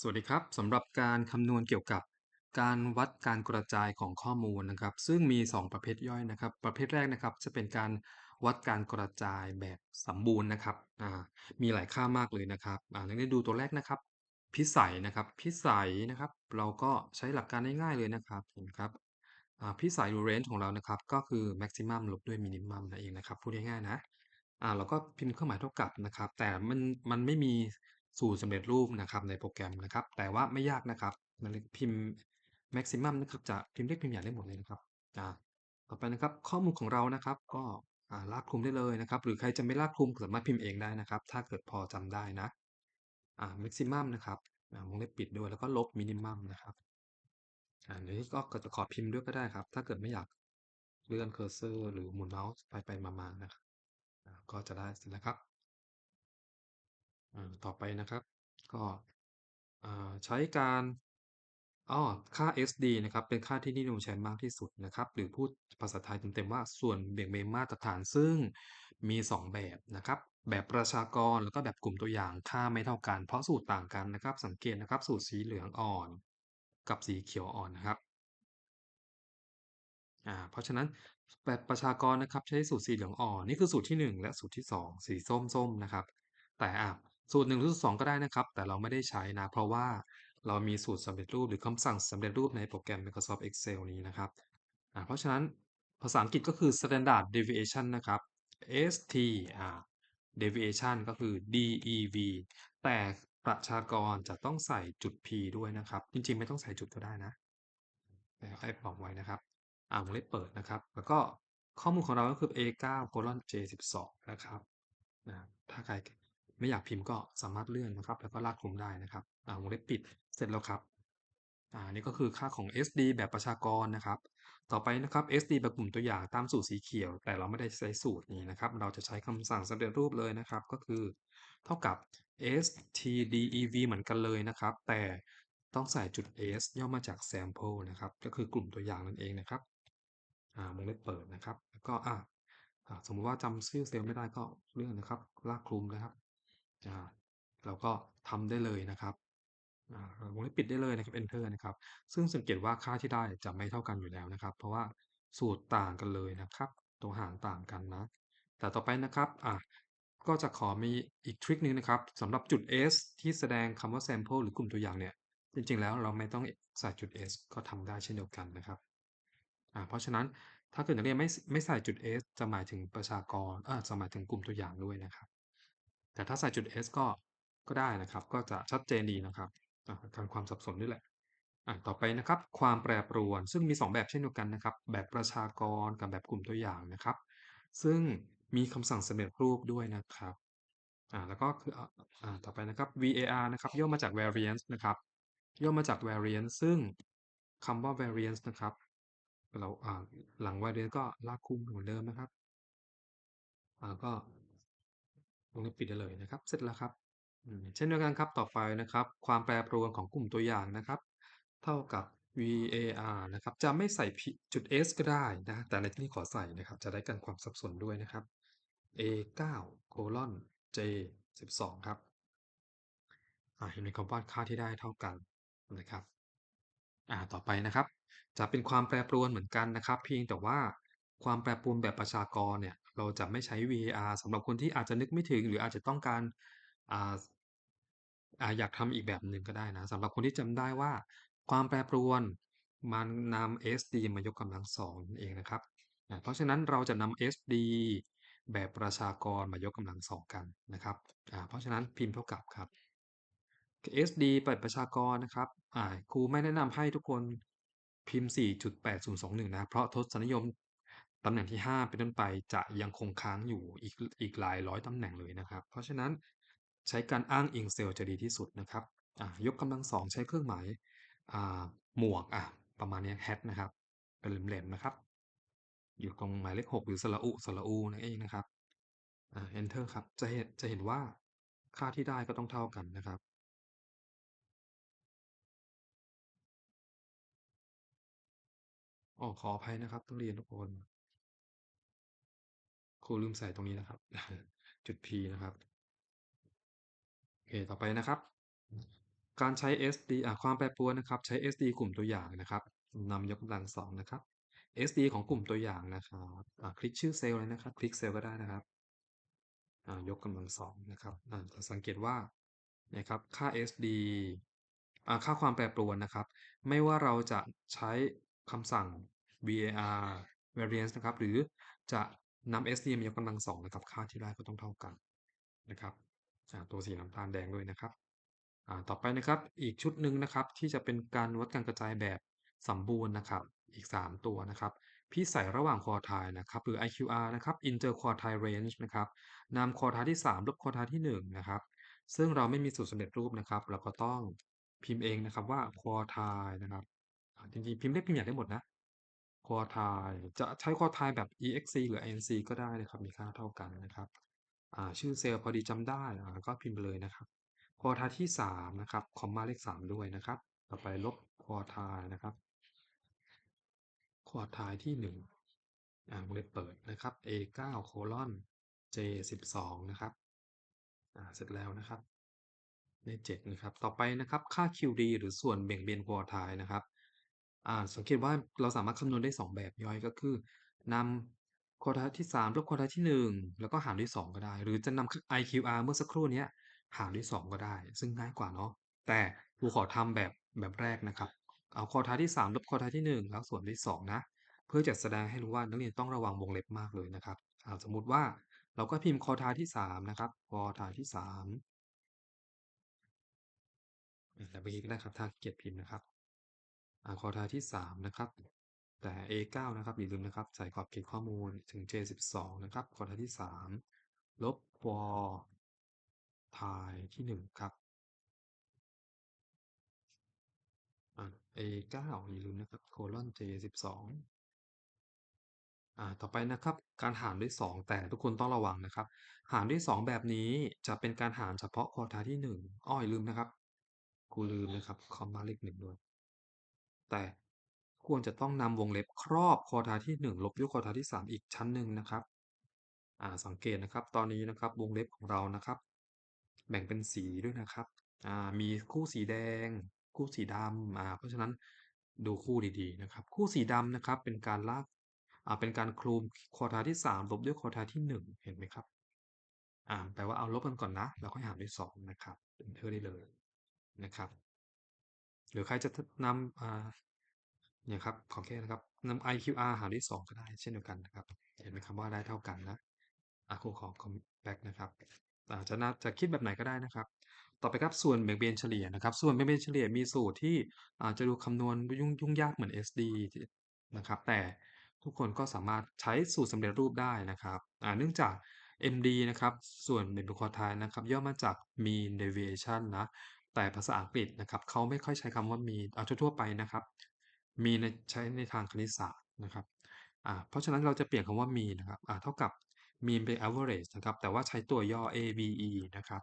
สวัสดีครับ สำหรับการคำนวณเกี่ยวกับการวัดการกระจายของข้อมูลนะครับ ซึ่งมี 2 ประเภทย่อยนะครับ ประเภทแรกนะครับจะเป็นการวัดการกระจายแบบสมบูรณ์นะครับอ่ามีหลายค่ามากเลยนะครับอ่าเราได้ดูตัวแรกนะครับ พิสัยนะครับ พิสัยนะครับ เราก็ใช้หลักการง่ายๆเลยนะครับเห็นไหมครับอ่าพิสัยหรือ range ของเรานะครับ ก็คือ maximum ลบด้วย minimum นั่นเองนะครับพูดง่ายๆนะอ่าเราก็พิมพ์เครื่องหมายเท่ากับนะครับ แต่มันมันไม่มี สูตรสำเร็จรูปนะครับในโปรแกรมนะครับ แต่ว่าไม่ยากนะครับมันพิมพ์ maximum นะครับจะพิมพ์เล็กพิมพ์ใหญ่ได้หมดเลยนะครับอ่าต่อไปนะครับข้อมูลของเรานะครับก็ลากคลุมได้เลยนะครับ หรือใครจะไม่ลากคลุมสามารถพิมพ์เองได้นะครับ ถ้าเกิดพอจำได้นะอ่า maximum นะครับวงเล็บปิดด้วยแล้วก็ลบ minimum นะครับอ่าเดี๋ยวก็จะขอพิมพ์ด้วยก็ได้ครับ ถ้าเกิดไม่อยากเลื่อนเคอร์เซอร์หรือหมุนเมาส์ไปไปมาๆนะครับก็จะได้เสร็จแล้วครับ อ่า ต่อไปนะครับ ก็ อ่า ใช้การ อ้อ ค่า SD นะครับ เป็นค่าที่นิยมใช้มากที่สุดนะครับ หรือพูดภาษาไทยเต็มๆว่า ส่วนเบี่ยงเบนมาตรฐาน ซึ่งมี 2 แบบนะครับ แบบประชากร แล้วก็แบบกลุ่มตัวอย่าง ค่าไม่เท่ากัน เพราะสูตรต่างกันนะครับ สังเกตนะครับ สูตรสีเหลืองอ่อน กับสีเขียวอ่อนนะครับ อ่า เพราะฉะนั้นแบบประชากรนะครับ ใช้สูตรสีเหลืองอ่อน นี่คือสูตรที่ 1 และสูตรที่ 2 สีส้มๆนะครับ แต่อ่า สูตร1หรือสูตร2ก็ได้นะครับ แต่เราไม่ได้ใช้นะ เพราะว่าเรามีสูตรสำเร็จรูปหรือคำสั่งสำเร็จรูปในโปรแกรม Microsoft Excel นี้นะครับเพราะฉะนั้นภาษาอังกฤษก็คือ Standard Deviation นะครับ ST อ่า Deviation ก็คือ DEV แต่ประชากรจะต้องใส่จุด P ด้วยนะครับ จริงๆ ไม่ต้องใส่จุดก็ได้นะแต่ให้บอกไว้นะครับอ่าวงเล็บเปิดนะครับ แล้วก็ข้อมูลของเราก็คือ A9 colon J12 นะครับนะถ้าใคร ไม่อยากพิมพ์ก็สามารถเลื่อนนะครับ แล้วก็ลากคลุมได้นะครับอ่าวงเล็บปิดเสร็จแล้วครับอ่านี่ก็คือค่าของ SD แบบประชากรนะครับ ต่อไปนะครับ SD แบบกลุ่มตัวอย่างตามสูตรสีเขียว แต่เราไม่ได้ใช้สูตรนี้นะครับ เราจะใช้คำสั่งสำเร็จรูปเลยนะครับ ก็คือ เท่ากับ stdev เหมือนกันเลยนะครับ แต่ต้องใส่จุด s ย่อมาจาก sample นะครับ ก็คือกลุ่มตัวอย่างนั่นเองนะครับอ่าวงเล็บเปิดนะครับ แล้วก็อ่าสมมติว่าจำชื่อเซลล์ไม่ได้ก็เลื่อนนะครับ ลากคลุมนะครับ อ่า เราก็ทำได้เลยนะครับ อ่า วงเล็บปิดได้เลยนะครับ enter นะครับ ซึ่งสังเกตว่าค่าที่ได้จะไม่เท่ากันอยู่แล้วนะครับ เพราะว่าสูตรต่างกันเลยนะครับ ตัวหารต่างกันนะ แต่ต่อไปนะครับ อ่า ก็จะขอมีอีกทริคนึงนะครับสำหรับจุด s ที่แสดงคำว่า sample หรือกลุ่มตัวอย่างเนี่ย จริงๆ แล้วเราไม่ต้องใส่จุด s ก็ทำได้เช่นเดียวกันนะครับ อ่า เพราะฉะนั้นถ้าเกิดนักเรียนไม่ไม่ใส่จุด S จะหมายถึงประชากรเออจะหมายถึงกลุ่มตัวอย่างด้วยนะครับ แต่ถ้าใส่จุด S ก็ก็ได้นะครับ ก็จะชัดเจนดีนะครับอ่ากันความสับสนนี่แหละอ่าต่อไปนะครับ ความแปรปรวนซึ่งมี 2 แบบเช่นเดียวกันนะครับ แบบประชากรกับแบบกลุ่มตัวอย่างนะครับ ซึ่งมีคำสั่งสำเร็จรูปด้วยนะครับอ่าแล้วก็คืออ่าต่อไปนะครับ var นะครับย่อมาจาก variance นะครับย่อมาจาก variance ซึ่งคำว่า variance นะครับ เราอ่าหลัง variance ก็ลากคูณเหมือนเดิมนะครับอ่าก็ วงเล็บปิดได้เลยนะครับ เสร็จแล้วครับ เช่นเดียวกันครับต่อไปนะครับ ความแปรปรวนของกลุ่มตัวอย่างนะครับ เท่ากับ var นะครับจะไม่ใส่จุด s ก็ได้นะ แต่ในที่นี้ขอใส่นะครับ จะได้กันความสับสนด้วยนะครับ a9 colon j12 ครับอ่าเห็นไหมครับว่าค่าที่ได้เท่ากันนะครับอ่าต่อไปนะครับ จะเป็นความแปรปรวนเหมือนกันนะครับ เพียงแต่ว่าความแปรปรวนแบบประชากรเนี่ย เราจะไม่ใช้ var สำหรับคนที่อาจจะนึกไม่ถึง หรืออาจจะต้องการอ่าอ่าอยากทำอีกแบบหนึ่งก็ได้นะสำหรับคนที่จำได้ว่า ความแปรปรวนมันนำ SD มายกกำลังสองนั่นเองนะครับอ่าเพราะฉะนั้นเราจะนำ SD แบบประชากรมายกกำลังสองกันนะครับอ่าเพราะฉะนั้นพิมพ์เท่ากับครับ SD เปิดประชากรนะครับอ่าครูไม่แนะนำให้ทุกคนพิมพ์ 4.8021 นะ เพราะทศนิยม ตำแหน่งที่ 5 เป็นต้นไปจะยังคงค้างอยู่อีกอีกหลายร้อยตำแหน่งเลยนะครับ เพราะฉะนั้นใช้การอ้างอิงเซลล์จะดีที่สุดนะครับยกกำลังสองใช้เครื่องหมายหมวกอะประมาณนี้ hat นะครับ เป็นแหลมๆนะครับ อยู่ตรงหมายเลข 6 หรือสระอุสระอูนั่นเองนะครับอ่า enter ครับจะเห็นจะเห็นว่าค่าที่ได้ก็ต้องเท่ากันนะครับอ๋อขออภัยนะครับนักเรียนทุกคน ครูลืมใส่ตรงนี้นะครับ จุด P นะครับโอเคต่อไปนะครับ การใช้ SD อ่าความแปรปรวนนะครับ ใช้ SD กลุ่มตัวอย่างนะครับนำยกกำลังสองนะครับ SD ของกลุ่มตัวอย่างนะครับคลิกชื่อเซลล์เลยนะครับ คลิกเซลล์ก็ได้นะครับยกกำลังสองนะครับจะสังเกตว่านะครับค่า SD ค่าความแปรปรวนนะครับ ไม่ว่าเราจะใช้คำสั่ง var variance นะครับ หรือจะ นำ SD มายกกำลังสองนะครับ ค่าที่ได้ก็ต้องเท่ากันนะครับตัวสีน้ำตาลแดงด้วยนะครับต่อไปนะครับอีกชุดหนึ่งนะครับที่จะเป็นการวัดการกระจายแบบสมบูรณ์นะครับ อีก 3 ตัวนะครับ พี่ใส่ระหว่างคอทล์นะครับ หรือ IQR นะครับ inter quartile range นะครับนำคอทล์ที่ 3 ลบคอทล์ที่ 1 นะครับ ซึ่งเราไม่มีสูตรสำเร็จรูปนะครับ เราก็ต้องพิมพ์เองนะครับว่าคอทล์นะครับจริงๆพิมพ์เล็กพิมพ์ใหญ่ได้หมดนะ ควอไทล์จะใช้ควอไทล์แบบ exc หรือ inc ก็ได้นะครับ มีค่าเท่ากันนะครับชื่อเซลล์พอดีจำได้ก็พิมพ์ไปเลยนะครับควอไทล์ที่ 3 นะครับ คอมมาเลข 3 ด้วยนะครับ ต่อไปลบควอไทล์นะครับควอไทล์ที่ 1อ่าวงเล็บเปิดนะครับ a 9โคลอน j 12นะครับเสร็จแล้วนะครับได้7นะครับ ต่อไปนะครับ ค่า QD หรือส่วนเบี่ยงเบนควอไทล์นะครับ อ่า สังเกตว่า เราสามารถคำนวณได้ 2 แบบย่อย ก็คือนำควอไทล์ที่ 3 ลบควอไทล์ที่ 1 แล้วก็หารด้วย 2 ก็ได้ หรือจะนำ IQR เมื่อสักครู่เนี้ย หารด้วย 2 ก็ได้ ซึ่งง่ายกว่าเนาะ แต่ครูขอทำแบบ แบบแรกนะครับ เอาควอไทล์ที่ 3 ลบควอไทล์ที่ 1 แล้วส่วนด้วย 2 นะ เพื่อจะแสดงให้รู้ว่า นักเรียนต้องระวังวงเล็บมากเลยนะครับ อ่า สมมุติว่า เราก็พิมพ์ควอไทล์ที่ 3 นะครับควอไทล์ที่3แต่เมื่อกี้ก็ได้ครับ ถ้าขี้เกียจพิมพ์นะครับ ควอไทล์ที่ 3 นะครับ แต่ a 9 นะครับอย่าลืมนะครับ ใส่ขอบเขตข้อมูลถึง j 12 นะครับควอไทล์ที่ 3 ลบวอทล์ที่ 1 ครับอ่า a 9 อย่าลืมนะครับโคลอน j 12อ่าต่อไปนะครับการหารด้วย 2 แต่ทุกคนต้องระวังนะครับ หารด้วย 2 แบบนี้จะเป็นการหารเฉพาะคอทล์ที่ 1 อ้ออย่าลืมนะครับครูลืมนะครับคอมมาเลข1ด้วย แต่ควรจะต้องนำวงเล็บครอบคอทล์ที่ 1 ลบด้วยคอทล์ที่ 3 อีกชั้นหนึ่งนะครับอ่าสังเกตนะครับตอนนี้นะครับวงเล็บของเรานะครับ แบ่งเป็นสีด้วยนะครับอ่ามีคู่สีแดง คู่สีดำอ่าเพราะฉะนั้นดูคู่ดีๆนะครับ คู่สีดำนะครับเป็นการลากอ่าเป็นการคลุมคอทล์ที่ 3 ลบด้วยคอทล์ที่ 1 เห็นไหมครับอ่าแปลว่าเอาลบกันก่อนนะ แล้วค่อยหารด้วย2นะครับ enter ได้เลยนะครับ รือใครจะนำอ่าเนี่ยครับขอแค่นะครับนำ IQR หารด้วย2ก็ได้เช่นเดียวกันนะครับ เห็นไหมครับว่าได้เท่ากันนะอะครูขอ comment back นะครับอาจะน่าจะคิดแบบไหนก็ได้นะครับ ต่อไปครับส่วนแบ่งเบนเฉลี่ยนะครับ ส่วนแบ่งเบนเฉลี่ยมีสูตรที่อาจจะดูคำนวณยุ่งยุ่งยากเหมือน SD นะครับ แต่ทุกคนก็สามารถใช้สูตรสำเร็จรูปได้นะครับเนื่องจาก MD นะครับ ส่วนเป็นบุคคลไทยนะครับ ย่อมาจาก mean deviation นะ แต่ภาษาอังกฤษนะครับเขาไม่ค่อยใช้คำว่า mean เอาทั่วๆไปนะครับ mean ในใช้ในทางคณิตศาสตร์นะครับอ่าเพราะฉะนั้นเราจะเปลี่ยนคำว่า mean นะครับอ่าเท่ากับ mean เป็น average นะครับ แต่ว่าใช้ตัวย่อ ABE นะครับ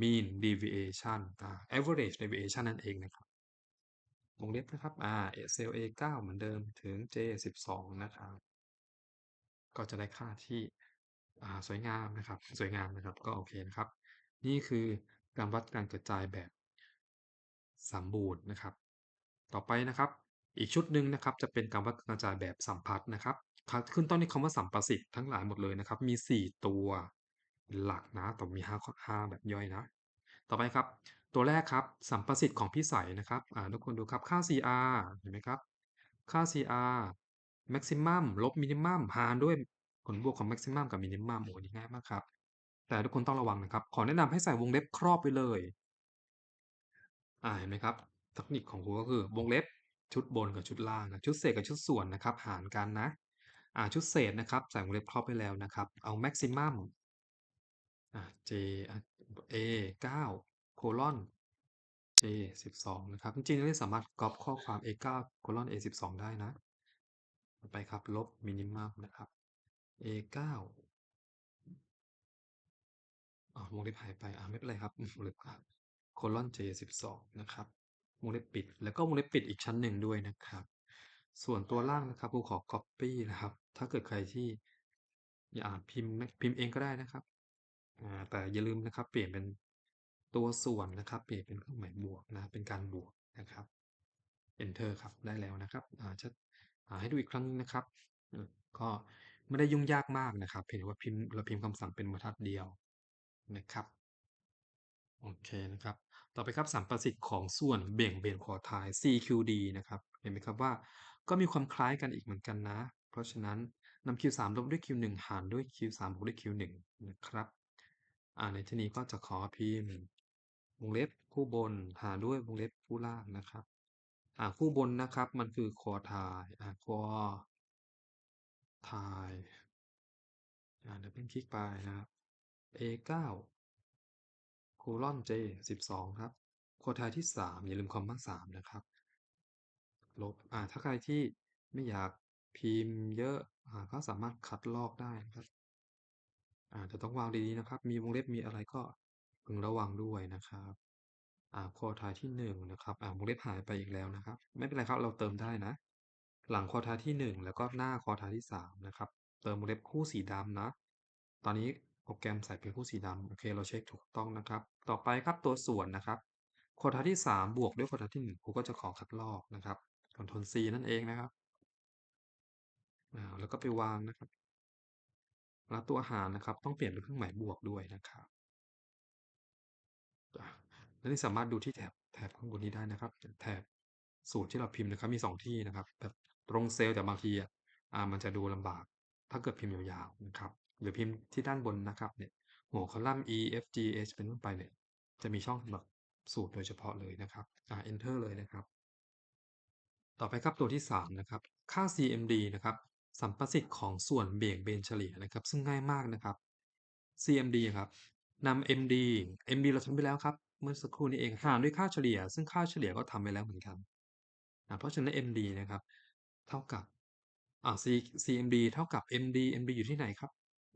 mean deviation อ่า average deviation นั่นเองนะครับวงเล็บนะครับอ่าเซลล์ A 9 เหมือนเดิมถึง J 12 นะครับ ก็จะได้ค่าที่อ่าสวยงามนะครับ สวยงามนะครับ ก็โอเคนะครับ นี่คือการวัดการกระจายแบบ สมบูรณ์นะครับ ต่อไปนะครับ อีกชุดหนึ่งนะครับจะเป็นการวัดการกระจายแบบสัมพัทธ์นะครับขึ้นต้นด้วยคำว่าสัมประสิทธิ์ทั้งหลายหมดเลยนะครับ มี 4 ตัวหลักนะแต่มี5 5แบบย่อยนะ ต่อไปครับ ตัวแรกครับสัมประสิทธิ์ของพี่ใสนะครับอ่าทุกคนดูครับค่า CR เห็นไหมครับ ค่า CR maximum ลบ minimum หารด้วยผลบวกของ maximum กับ minimum โอ้นี่ง่ายมากครับ แต่ทุกคนต้องระวังนะครับ ขอแนะนำให้ใส่วงเล็บครอบไว้เลย อ่าเห็นไหมครับเทคนิคของครูก็คือวงเล็บชุดบนกับชุดล่างนะชุดเศษกับชุดส่วนนะครับ หารกันนะอ่าชุดเศษนะครับใส่วงเล็บครอบไปแล้วนะครับ เอา maximum อ่า j อ่า a 9โคลอน j 12นะครับ จริงๆเราสามารถก๊อปข้อความ a 9โคลอน a 12ได้นะไปครับ ลบ minimum นะครับ a 9อ๋อวงเล็บหายไป อ่าไม่เป็นไรครับวงเล็บครับ โคลอน j 12นะครับวงเล็บปิด แล้วก็วงเล็บปิดอีกชั้นหนึ่งด้วยนะครับ ส่วนตัวล่างนะครับครูขอ copy นะครับ ถ้าเกิดใครที่อยากพิมพ์พิมพ์เองก็ได้นะครับอ่าแต่อย่าลืมนะครับ เปลี่ยนเป็นตัวส่วนนะครับ เปลี่ยนเป็นเครื่องหมายบวกนะ เป็นการบวกนะครับ enter ครับ ได้แล้วนะครับอ่าจะให้ดูอีกครั้งนะครับ ก็ไม่ได้ยุ่งยากมากนะครับเพียงว่าพิมพ์เราพิมพ์คำสั่งเป็นบรรทัดเดียวนะครับ โอเคนะครับ ต่อไปครับสัมประสิทธิ์ของส่วนเบี่ยงเบนคอทล์ CQD นะครับเห็นไหมครับว่าก็มีความคล้ายกันอีกเหมือนกันนะ เพราะฉะนั้นนำ Q3 ลบด้วย Q1 หารด้วย Q3 บวกด้วย Q1 นะครับอ่าในที่นี้ก็จะขอพิมพ์วงเล็บคู่บนหารด้วยวงเล็บคู่ล่างนะครับอ่าคู่บนนะครับมันคือคอทล์อ่าคอทล์อ่าเดี๋ยวเป็นคลิกไปนะครับ A9 คูลอน J 12 ครับ โค้ดท้ายที่ 3 อย่าลืมคอมมา3นะครับ ลบ อ่า ถ้าใครที่ไม่อยากพิมพ์เยอะ อ่า ก็สามารถคัดลอกได้นะครับ อ่าจะต้องวางดีๆนะครับ มีวงเล็บมีอะไรก็พึงระวังด้วยนะครับ อ่า โค้ดท้ายที่1นะครับ อ่า วงเล็บหายไปอีกแล้วนะครับ ไม่เป็นไรครับ เราเติมได้นะ หลังคอทายที่ 1 แล้วก็หน้าคอทายที่3นะครับ เติมวงเล็บคู่สีดำนะ ตอนนี้ โปรแกรมใส่เป็นคู่สีดำโอเคเราเช็คถูกต้องนะครับ ต่อไปครับตัวส่วนนะครับคอท้ายที่ 3 บวกด้วยคอท้ายที่1ครูก็จะขอคัดลอกนะครับ Ctrl C นั่นเองนะครับแล้วก็ไปวางนะครับ แล้วตัวหารนะครับ ต้องเปลี่ยนเป็นเครื่องหมายบวกด้วยนะครับแล้วนี่สามารถดูที่แถบแถบข้างบนนี้ได้นะครับ แถบสูตรที่เราพิมพ์นะครับมี 2 ที่นะครับ แบบตรงเซลล์แต่บางทีอะมันจะดูลำบาก ถ้าเกิดพิมพ์ยาวๆนะครับ หรือพิมพ์ที่ด้านบนนะครับเนี่ยหัวคอลัมน์ E F G H เป็นต้นไปเนี่ยจะมีช่องสำหรับสูตรโดยเฉพาะเลยนะครับอ่า enter เลยนะครับ ต่อไปครับตัวที่ 3 นะครับ ค่า CMD นะครับสัมประสิทธิ์ของส่วนเบี่ยงเบนเฉลี่ยนะครับ ซึ่งง่ายมากนะครับ CMD ครับนำ MD MD เราทำไปแล้วครับ เมื่อสักครู่นี้เองหารด้วยค่าเฉลี่ย ซึ่งค่าเฉลี่ยก็ทำไปแล้วเหมือนกันนะเพราะฉะนั้น MD นะครับ เท่ากับอ่า C CMD เท่ากับ MD MD อยู่ที่ไหนครับ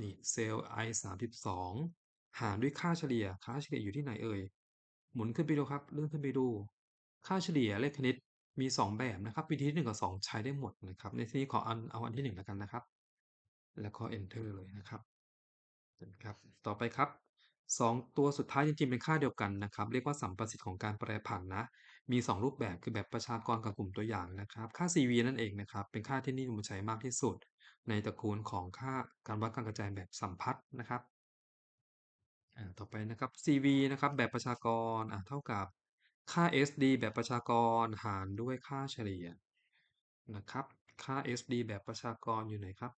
นี่เซลล์ I 32หารด้วยค่าเฉลี่ย ค่าเฉลี่ยอยู่ที่ไหนเอ่ย หมุนขึ้นไปดูครับ เลื่อนขึ้นไปดู ค่าเฉลี่ยเลขคณิตมี 2 แบบนะครับ วิธีที่1กับ 2 ใช้ได้หมดนะครับ ในที่นี้ขอเอาอันที่ 1 แล้วกันนะครับ แล้วก็ enter เลยนะครับนะครับ ต่อไปครับ 2 ตัวสุดท้ายจริงๆ เป็นค่าเดียวกันนะครับ เรียกว่าสัมประสิทธิ์ของการแปรผันนะ มี 2 รูปแบบคือแบบประชากรกับกลุ่มตัวอย่างนะครับ ค่า CV นั่นเองนะครับ เป็นค่าที่นิยมใช้มากที่สุด ในตระกูลของค่าการวัดการกระจายแบบสัมพัทธ์นะครับอ่าต่อไปนะครับ CV นะครับแบบประชากรเท่ากับค่า SD แบบประชากรหารด้วยค่าเฉลี่ยนะครับ ค่า SD แบบประชากรอยู่ไหนครับ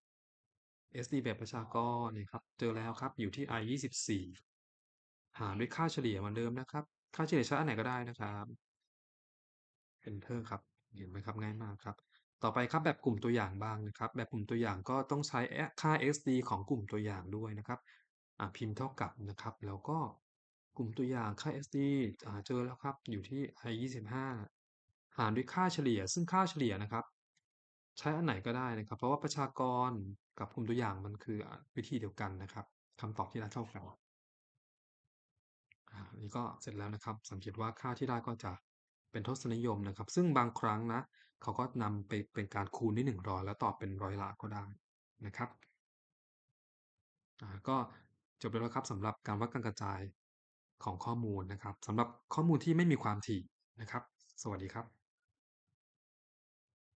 SD แบบประชากรนี่ครับ เจอแล้วครับ อยู่ที่ i 24หารด้วยค่าเฉลี่ยเหมือนเดิมนะครับ ค่าเฉลี่ยใช้อันไหนก็ได้นะครับ enter ครับ เห็นไหมครับง่ายมากครับ ต่อไปครับแบบกลุ่มตัวอย่างบ้างนะครับ แบบกลุ่มตัวอย่างก็ต้องใช้ค่า SD ของกลุ่มตัวอย่างด้วยนะครับพิมพ์เท่ากับนะครับ แล้วก็กลุ่มตัวอย่างค่า SD เจอแล้วครับอยู่ที่ i 25หารด้วยค่าเฉลี่ย ซึ่งค่าเฉลี่ยนะครับ ใช้อันไหนก็ได้นะครับ เพราะว่าประชากรกับกลุ่มตัวอย่างมันคือวิธีเดียวกันนะครับคำตอบที่ได้เท่ากันอ่านี่ก็เสร็จแล้วนะครับ สังเกตว่าค่าที่ได้ก็จะเป็นทศนิยมนะครับ ซึ่งบางครั้งนะ เขาก็นำไปเป็นการคูณที่100 แล้วตอบเป็นร้อยละก็ได้นะครับก็จบไปแล้วครับสำหรับการวัดการกระจายของข้อมูลนะครับสำหรับข้อมูลที่ไม่มีความถี่นะครับ สวัสดีครับ